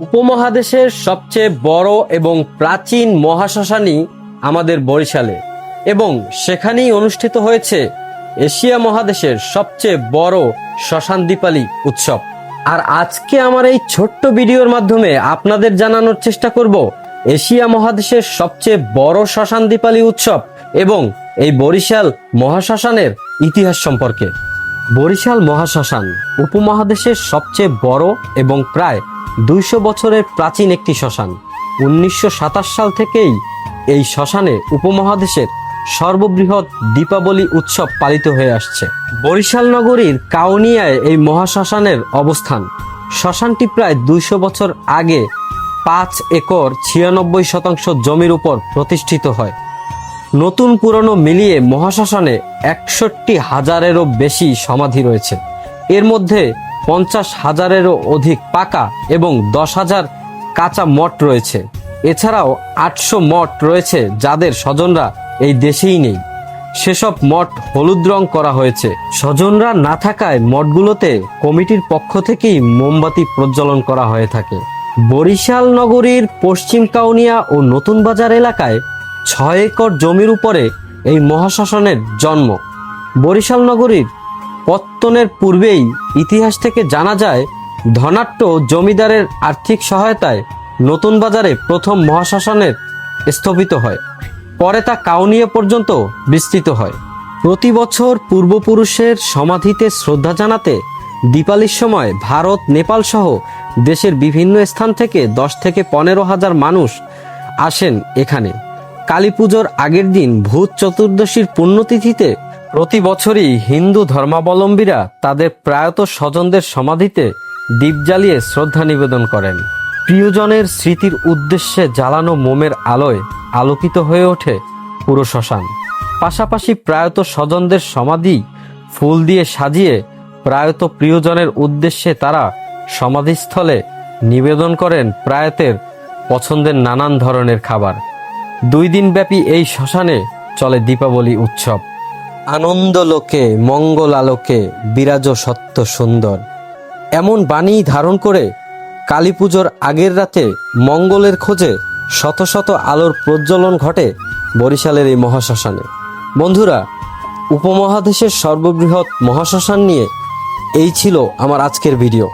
উপমহাদেশের সবচেয়ে বড় এবং প্রাচীন মহাশ্মশানই আমাদের বরিশালে। এবং সেখানেই অনুষ্ঠিত হয়েছে এশিয়া মহাদেশের সবচেয়ে বড় শ্মশান দীপালি উৎসব। আর আজকে আমার এই ছোট্ট ভিডিওর মাধ্যমে আপনাদের জানানোর চেষ্টা করব এশিয়া মহাদেশের সবচেয়ে বড় শ্মশান দীপালি উৎসব এবং এই বরিশাল মহাশ্মশানের ইতিহাস সম্পর্কে। বরিশাল মহাশ্মশান উপমহাদেশের সবচেয়ে বড় এবং প্রায় দুইশো বছরের প্রাচীন একটি শ্মশান। উনিশশো সাতাশ সাল থেকেই এই শ্মশানে উপমহাদেশের সর্ববৃহৎ দীপাবলি উৎসব পালিত হয়ে আসছে। বরিশাল নগরীর কাউনিয়ায় এই মহাশ্মশানের অবস্থান। শ্মশানটি প্রায় দুইশো বছর আগে পাঁচ একর ছিয়ানব্বই শতাংশ জমির উপর প্রতিষ্ঠিত হয়। নতুন পুরনো মিলিয়ে মহাশ্মশানে একষট্টি হাজারেরও বেশি সমাধি রয়েছে। এর মধ্যে পঞ্চাশ হাজারেরও অধিক পাকা এবং দশ হাজার কাঁচা মঠ রয়েছে। এছাড়াও আটশো মঠ রয়েছে যাদের স্বজনরা এই দেশেই নেই। সেসব মঠ হলুদ রং করা হয়েছে। স্বজনরা না থাকায় মঠগুলোতে কমিটির পক্ষ থেকেই মোমবাতি প্রজ্বলন করা হয়ে থাকে। বরিশাল নগরীর পশ্চিম কাউনিয়া ও নতুন বাজার এলাকায় ছয় একর জমির উপরে এই মহাশাসনের জন্ম। বরিশাল নগরীর পত্তনের পূর্বেই ইতিহাস থেকে জানা যায় ধনাট্য জমিদারের আর্থিক সহায়তায় নতুন বাজারে প্রথম মহাশ্মশানের স্থপিত হয়। পরে তা কাউনিয়া পর্যন্ত বিস্তৃত হয়। প্রতি বছর পূর্বপুরুষের সমাধিতে শ্রদ্ধা জানাতে দীপালির সময় ভারত, নেপাল সহ দেশের বিভিন্ন স্থান থেকে দশ থেকে পনেরো হাজার মানুষ আসেন এখানে। কালী পুজোর আগের দিন ভূত চতুর্দশীর পুণ্যতিথিতে প্রতি বছরই হিন্দু ধর্মাবলম্বীরা তাদের প্রায়ত স্বজনদের সমাধিতে দীপ জ্বালিয়ে শ্রদ্ধা নিবেদন করেন। প্রিয়জনের স্মৃতির উদ্দেশ্যে জ্বালানো মোমের আলোয় আলোকিত হয়ে ওঠে পুরো শ্মশান। পাশাপাশি প্রায়ত স্বজনদের সমাধি ফুল দিয়ে সাজিয়ে প্রায়ত প্রিয়জনের উদ্দেশ্যে তারা সমাধিস্থলে নিবেদন করেন প্রায়তের পছন্দের নানান ধরনের খাবার। দুই দিনব্যাপী এই শ্মশানে চলে দীপাবলি উৎসব। আনন্দ লোকে, মঙ্গল আলোকে বিরাজ সত্য সুন্দর। এমন বাণী ধারণ করে কালী পুজোর আগের রাতে মঙ্গলের খোঁজে শত শত আলোর প্রজ্বলন ঘটে বরিশালের এই মহাশ্মশানে। বন্ধুরা, উপমহাদেশের সর্ববৃহৎ মহাশ্মশান নিয়ে এই ছিল আমার আজকের ভিডিও।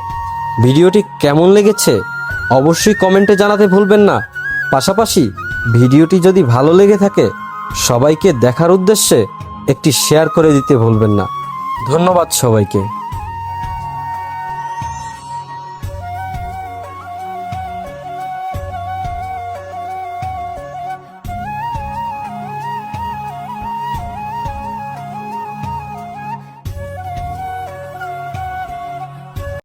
ভিডিওটি কেমন লেগেছে অবশ্যই কমেন্টে জানাতে ভুলবেন না। পাশাপাশি ভিডিওটি যদি ভালো লেগে থাকে, সবাইকে দেখার উদ্দেশ্যে একটি শেয়ার করে দিতে ভুলবেন না। ধন্যবাদ সবাইকে।